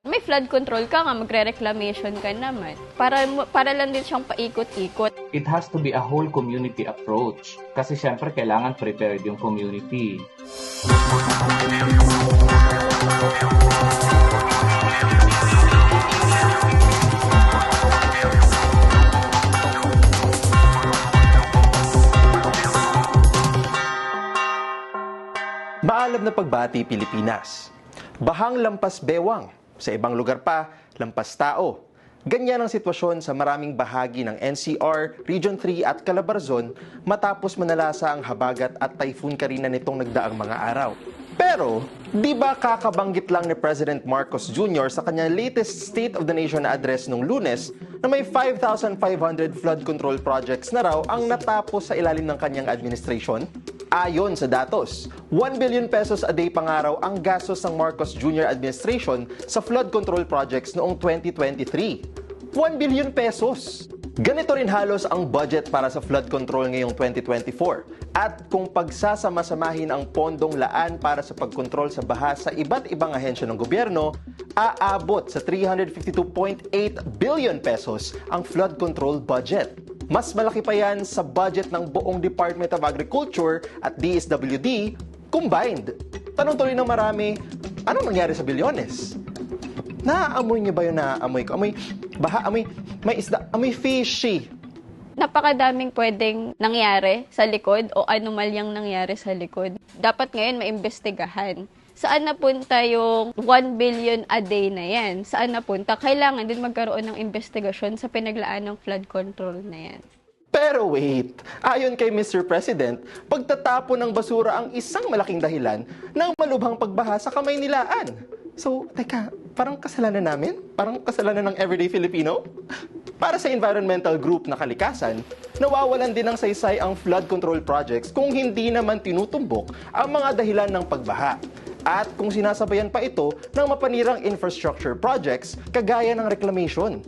May flood control ka nga, magre-reclamation ka naman. Para, para lang din siyang paikot-ikot. It has to be a whole community approach. Kasi syempre, kailangan prepared yung community. Maalam na pagbati Pilipinas. Bahang lampas bewang. Sa ibang lugar pa, lampas tao. Ganyan ang sitwasyon sa maraming bahagi ng NCR, Region 3 at Calabarzon matapos manalasa ang habagat at typhoon karina nitong nagdaang mga araw. Pero, di ba kakabanggit lang ni President Marcos Jr. sa kanyang latest State of the Nation address nung lunes na may 5,500 flood control projects na raw ang natapos sa ilalim ng kanyang administration? Ayon sa datos, 1 billion pesos a day pangaraw ang gastos ng Marcos Jr. administration sa flood control projects noong 2023. 1 billion pesos! Ganito rin halos ang budget para sa flood control ngayong 2024. At kung pagsasama-samahin ang pondong laan para sa pagkontrol sa baha sa iba't ibang ahensya ng gobyerno, aabot sa 352.8 billion pesos ang flood control budget. Mas malaki pa yan sa budget ng buong Department of Agriculture at DSWD combined. Tanong tuloy ng marami, anong nangyari sa bilyones? Naaamoy niyo ba yung naaamoy ko? Amoy, baha, amoy, may isda, amoy fishy. Napakadaming pwedeng nangyari sa likod o anomalyang nangyari sa likod. Dapat ngayon maimbestigahan. Saan napunta yung 1 billion a day na yan? Saan napunta? Kailangan din magkaroon ng investigasyon sa pinaglaan ng flood control na yan. Pero wait, ayon kay Mr. President, pagtatapon ng basura ang isang malaking dahilan ng malubhang pagbaha sa kamay nilaan. So, teka, parang kasalanan namin? Parang kasalanan ng everyday Filipino? Para sa environmental group na kalikasan, nawawalan din ng saysay ang flood control projects kung hindi naman tinutumbok ang mga dahilan ng pagbaha. At kung sinasabayan pa ito ng mapanirang infrastructure projects kagaya ng reclamation.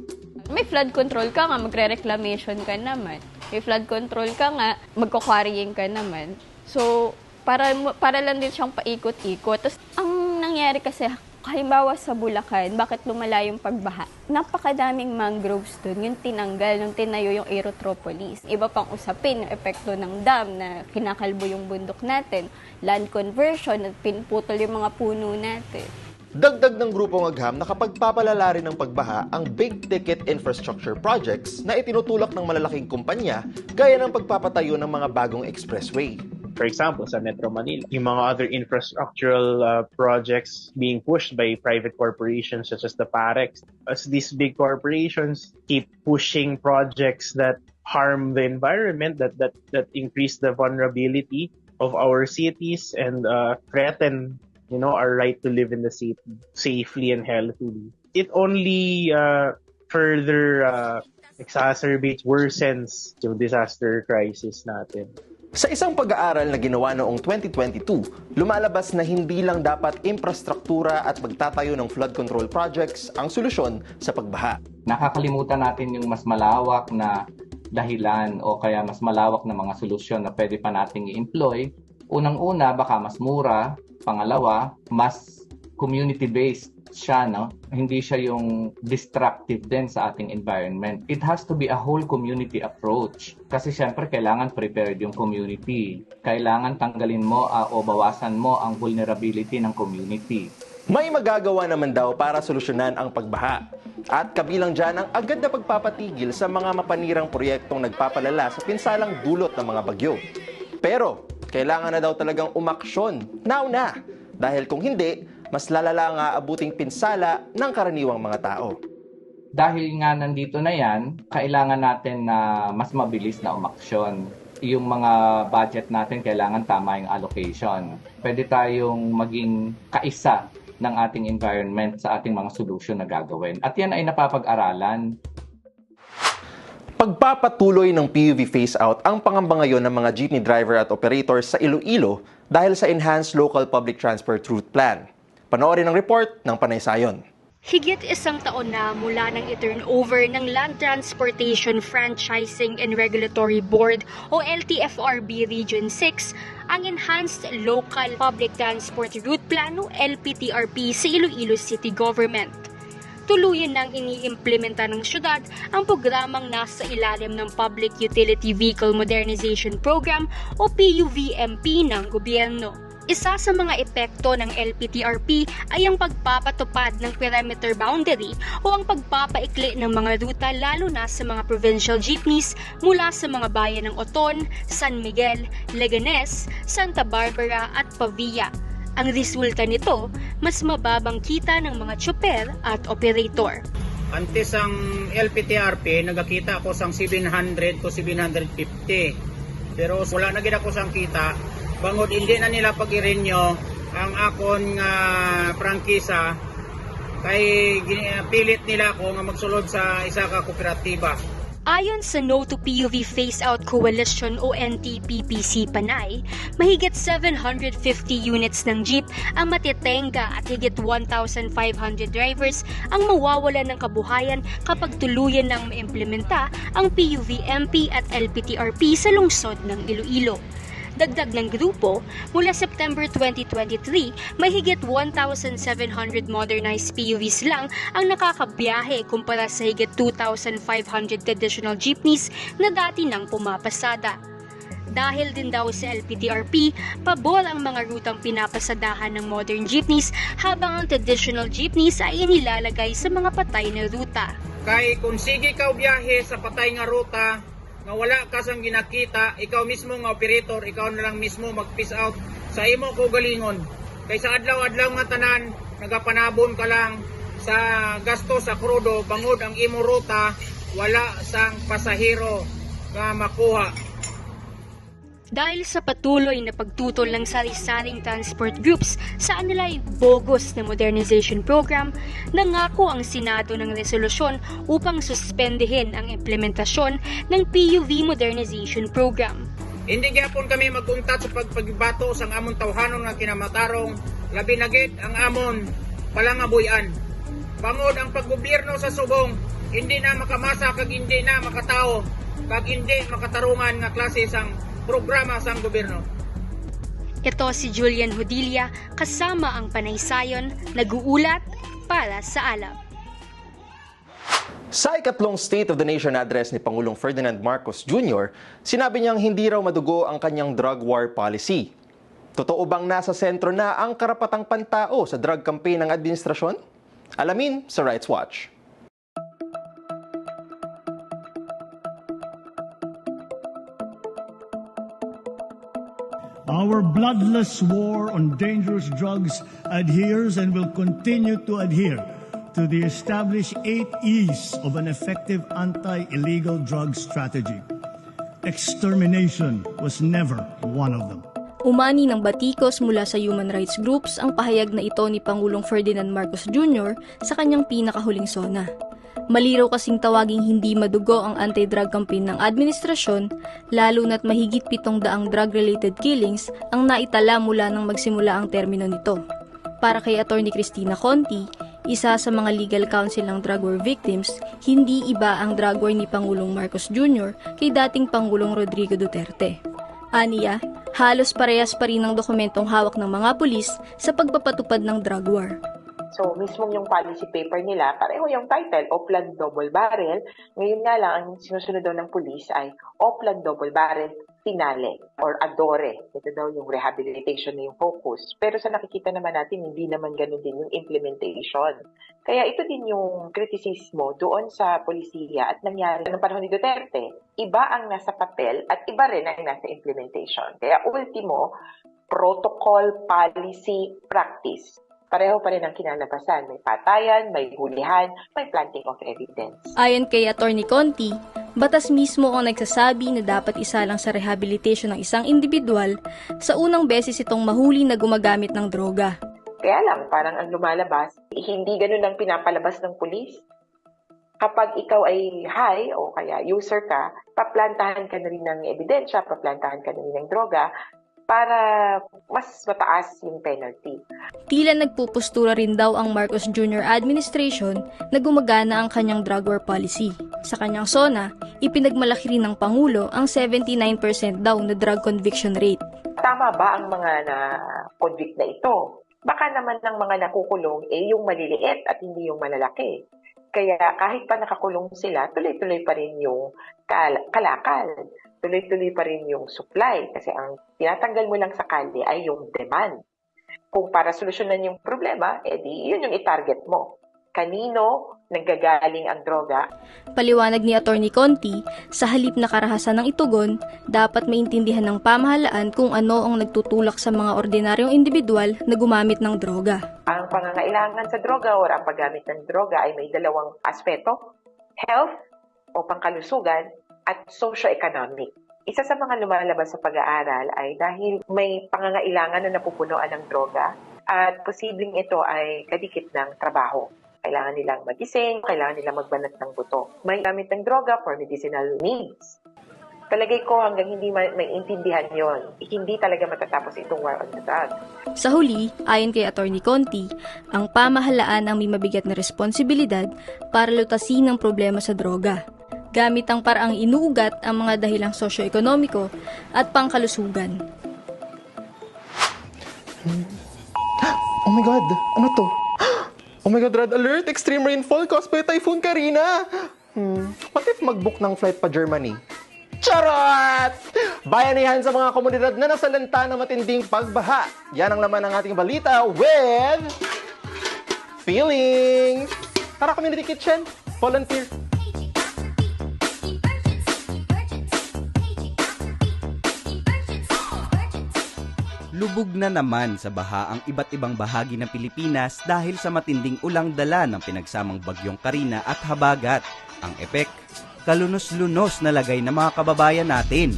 May flood control ka nga, magre-reclamation ka naman. May flood control ka nga, magko-quarrying ka naman. So, para, para lang din siyang paikot-ikot. Tapos, ang nangyari kasi, halimbawa sa Bulacan, bakit lumala yung pagbaha? Napakadaming mangroves dun, yung tinanggal, yung tinayo yung aerotropolis. Iba pang usapin, yung epekto ng dam na kinakalbo yung bundok natin, land conversion, at pinputol yung mga puno natin. Dagdag ng grupong agham na kapag papalala rin ng pagbaha ang big-ticket infrastructure projects na itinutulak ng malalaking kumpanya gaya ng pagpapatayo ng mga bagong expressway. For example, sa Metro Manila, yung mga other infrastructural uh, projects being pushed by private corporations such as the PAREX. As these big corporations keep pushing projects that harm the environment, that that that increase the vulnerability of our cities and uh, threaten, you know, our right to live in the city safely and healthily. It only uh, further uh, exacerbates, worsens yung disaster crisis natin. Sa isang pag-aaral na ginawa noong 2022, lumalabas na hindi lang dapat infrastruktura at pagtatayo ng flood control projects ang solusyon sa pagbaha. Nakakalimutan natin yung mas malawak na dahilan o kaya mas malawak na mga solusyon na pwede pa nating i-employ. Unang-una, baka mas mura. Pangalawa, mas community-based siya, no? Hindi siya yung destructive din sa ating environment. It has to be a whole community approach. Kasi syempre, kailangan prepared yung community. Kailangan tanggalin mo ah, o bawasan mo ang vulnerability ng community. May magagawa naman daw para solusyonan ang pagbaha. At kabilang dyan ang agad na pagpapatigil sa mga mapanirang proyektong nagpapalala sa pinsalang dulot ng mga bagyo. Pero, kailangan na daw talagang umaksyon, now na. Dahil kung hindi, mas lalala nga abuting pinsala ng karaniwang mga tao. dahil nga nandito na yan, kailangan natin na mas mabilis na umaksyon. Yung mga budget natin, kailangan tama yung allocation. Pwede tayong maging kaisa ng ating environment sa ating mga solution na gagawin. At yan ay napapag-aralan. Pagpapatuloy ng PUV phase-out ang pangamba ngayon ng mga jeepney driver at operators sa Iloilo dahil sa Enhanced Local Public Transport Route Plan. Panoorin ang report ng Panaysayon. Higit isang taon na mula nang i-turnover ng Land Transportation Franchising and Regulatory Board o LTFRB Region 6 ang Enhanced Local Public Transport Route Plan o LPTRP sa Iloilo City Government. tuluyan nang iniimplementa ng syudad ang programang nasa ilalim ng Public Utility Vehicle Modernization Program o PUVMP ng gobyerno. Isa sa mga epekto ng LPTRP ay ang pagpapatupad ng perimeter boundary o ang pagpapaikli ng mga ruta lalo na sa mga provincial jeepneys mula sa mga bayan ng Oton, San Miguel, Leganes, Santa Barbara at Pavia. Ang resulta nito, mas mababang kita ng mga tsoper at operator. Antes ang LPTRP, nagakita ako sang 700 to 750. Pero wala na gid ako sang kita. Bangod hindi na nila pag-irenyo ang akon nga prangkisa kay gini- pilit nila ako nga magsulod sa isa ka kooperatiba. Ayon sa No to PUV Phase Out Coalition o NTPPC Panay, mahigit 750 units ng jeep ang matitenga at higit 1,500 drivers ang mawawala ng kabuhayan kapag tuluyan ng maimplementa ang PUV-MP at LPTRP sa lungsod ng Iloilo. Dagdag ng grupo, mula September 2023, may higit 1,700 modernized PUVs lang ang nakakabiyahe kumpara sa higit 2,500 traditional jeepneys na dati nang pumapasada. Dahil din daw sa LPTRP, pabor ang mga rutang pinapasadahan ng modern jeepneys habang ang traditional jeepneys ay inilalagay sa mga patay na ruta. Kay kung sige ka biyahe sa patay nga ruta, nga wala ka sang ginakita, ikaw mismo nga operator, ikaw na lang mismo mag-piece out sa imo ko galingon. Kay sa adlaw-adlaw nga tanan, nagapanabon ka lang sa gasto sa krudo, bangod ang imo ruta, wala sang pasahero nga makuha. Dahil sa patuloy na pagtutol ng sari-saring transport groups sa anilay bogus na modernization program, nangako ang Senado ng resolusyon upang suspendehin ang implementasyon ng PUV modernization program. Hindi gyapon kami magkuntat sa pagpagbato sang amon tawhanon nga kinamatarong labi na gid ang amon palangabuyan. Bangod ang paggobyerno sa subong hindi na makamasa kag hindi na makatao kag hindi makatarungan nga klase sang programa sang gobyerno. Ito si Julian Hodilia kasama ang Panaysayon, nag-uulat para sa alam. Sa ikatlong State of the Nation address ni Pangulong Ferdinand Marcos Jr., sinabi niyang hindi raw madugo ang kanyang drug war policy. Totoo bang nasa sentro na ang karapatang pantao sa drug campaign ng administrasyon? Alamin sa Rights Watch. Our bloodless war on dangerous drugs adheres and will continue to adhere to the established eight E's of an effective anti illegal drug strategy. Extermination was never one of them. Umani ng batikos mula sa human rights groups ang pahayag na ito ni Pangulong Ferdinand Marcos Jr. sa kanyang pinakahuling sona. Maliraw kasing tawaging hindi madugo ang anti-drug campaign ng administrasyon, lalo na't mahigit pitong daang drug-related killings ang naitala mula nang magsimula ang termino nito. Para kay Attorney Christina Conti, isa sa mga legal counsel ng drug war victims, hindi iba ang drug war ni Pangulong Marcos Jr. kay dating Pangulong Rodrigo Duterte. Aniya, halos parehas pa rin ang dokumentong hawak ng mga pulis sa pagpapatupad ng drug war. So, mismong yung policy paper nila, pareho yung title, Oplan Double Barrel. Ngayon nga lang, ang sinusunod daw ng police ay Oplan Double Barrel Finale or Adore. Ito daw yung rehabilitation na yung focus. Pero sa nakikita naman natin, hindi naman ganun din yung implementation. Kaya ito din yung kritisismo doon sa polisiya at nangyari ng panahon ni Duterte. Iba ang nasa papel at iba rin ang nasa implementation. Kaya ultimo, protocol, policy, practice pareho pa rin ang kinalabasan. May patayan, may hulihan, may planting of evidence. Ayon kay Attorney Conti, batas mismo ang nagsasabi na dapat isa lang sa rehabilitation ng isang individual sa unang beses itong mahuli na gumagamit ng droga. Kaya lang, parang ang lumalabas, hindi ganun ang pinapalabas ng pulis. Kapag ikaw ay high o kaya user ka, paplantahan ka na rin ng ebidensya, paplantahan ka na rin ng droga para mas mataas yung penalty. Tila nagpupustura rin daw ang Marcos Jr. administration na gumagana ang kanyang drug war policy. Sa kanyang SONA, ipinagmalaki rin ng Pangulo ang 79% daw na drug conviction rate. Tama ba ang mga na-convict na ito? Baka naman ng mga nakukulong eh yung maliliit at hindi yung malalaki. Kaya kahit pa nakakulong sila, tuloy-tuloy pa rin yung kal- kalakal. Tuloy-tuloy pa rin yung supply. Kasi ang tinatanggal mo lang sa kalye ay yung demand. Kung para solusyonan yung problema, edi yun yung itarget mo. Kanino nanggagaling ang droga Paliwanag ni Attorney Conti, sa halip na karahasan ng itugon, dapat maintindihan ng pamahalaan kung ano ang nagtutulak sa mga ordinaryong individual na gumamit ng droga. ang pangangailangan sa droga o ang paggamit ng droga ay may dalawang aspeto, health o pangkalusugan at socio-economic. Isa sa mga lumalabas sa pag-aaral ay dahil may pangangailangan na napupunuan ng droga at posibleng ito ay kadikit ng trabaho. Kailangan nilang magising, kailangan nilang magbanat ng buto. May gamit ng droga for medicinal needs. Palagay ko hanggang hindi ma- maintindihan yon, hindi talaga matatapos itong war on the drugs. Sa huli, ayon kay Attorney Conti, ang pamahalaan ang may mabigat na responsibilidad para lutasin ang problema sa droga. Gamit ang paraang inuugat ang mga dahilang sosyo-ekonomiko at pangkalusugan. Oh my God! Ano to? Oh my God, red alert! Extreme rainfall caused by Typhoon Karina! Hmm, what if mag-book ng flight pa Germany? Charot! Bayanihan sa mga komunidad na nasalanta ng matinding pagbaha. Yan ang laman ng ating balita with... Feelings! Tara, Community Kitchen! Volunteer! Lubog na naman sa baha ang iba't ibang bahagi ng Pilipinas dahil sa matinding ulang dala ng pinagsamang bagyong Karina at Habagat. Ang epek, kalunos-lunos na lagay ng mga kababayan natin.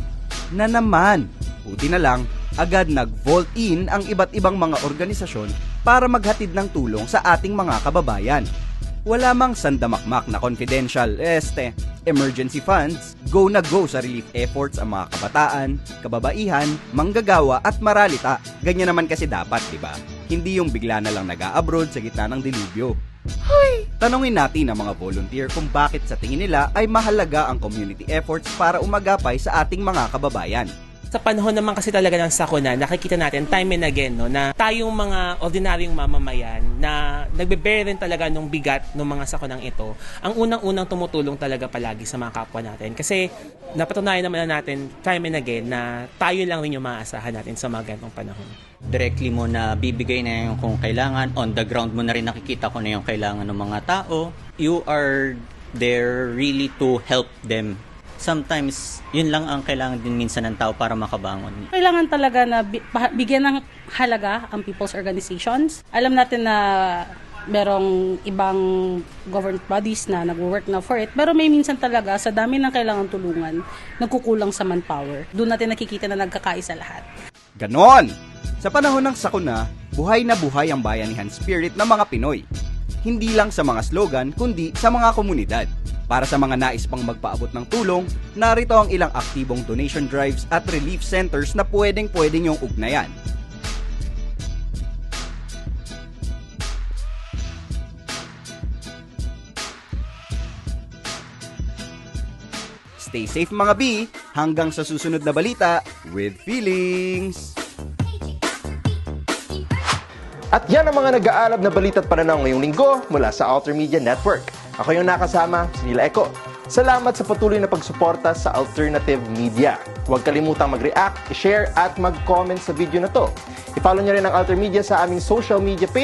Na naman, buti na lang, agad nag-vault in ang iba't ibang mga organisasyon para maghatid ng tulong sa ating mga kababayan. Wala mang sandamakmak na confidential, este, emergency funds, go na go sa relief efforts ang mga kabataan, kababaihan, manggagawa at maralita. Ganyan naman kasi dapat, di ba? Hindi yung bigla na lang nag-a-abroad sa gitna ng dilubyo. Hoy! Tanungin natin ang mga volunteer kung bakit sa tingin nila ay mahalaga ang community efforts para umagapay sa ating mga kababayan. Sa panahon naman kasi talaga ng sakuna, nakikita natin time and again no, na tayong mga ordinaryong mamamayan na nagbe-bear rin talaga nung bigat ng mga sakunang ito, ang unang-unang tumutulong talaga palagi sa mga kapwa natin. Kasi napatunayan naman na natin time and again na tayo lang rin yung maaasahan natin sa mga ganitong panahon. directly mo na bibigay na yung kung kailangan. On the ground mo na rin nakikita kung na yung kailangan ng mga tao. You are there really to help them. Sometimes, yun lang ang kailangan din minsan ng tao para makabangon. Kailangan talaga na bigyan ng halaga ang people's organizations. Alam natin na merong ibang government bodies na nag-work na for it. Pero may minsan talaga, sa dami ng kailangan tulungan, nagkukulang sa manpower. Doon natin nakikita na nagkakaisa lahat. Ganon! Sa panahon ng sakuna, buhay na buhay ang bayanihan spirit ng mga Pinoy. Hindi lang sa mga slogan, kundi sa mga komunidad. Para sa mga nais pang magpaabot ng tulong, narito ang ilang aktibong donation drives at relief centers na pwedeng pwedeng yung ugnayan. Stay safe mga B, hanggang sa susunod na balita with feelings! At yan ang mga nag-aalab na balita at pananaw ngayong linggo mula sa Alter Media Network. Ako yung nakasama, si Nila Eco. Salamat sa patuloy na pagsuporta sa Alternative Media. Huwag kalimutang mag-react, i-share at mag-comment sa video na to. I-follow nyo rin ang Alter Media sa aming social media page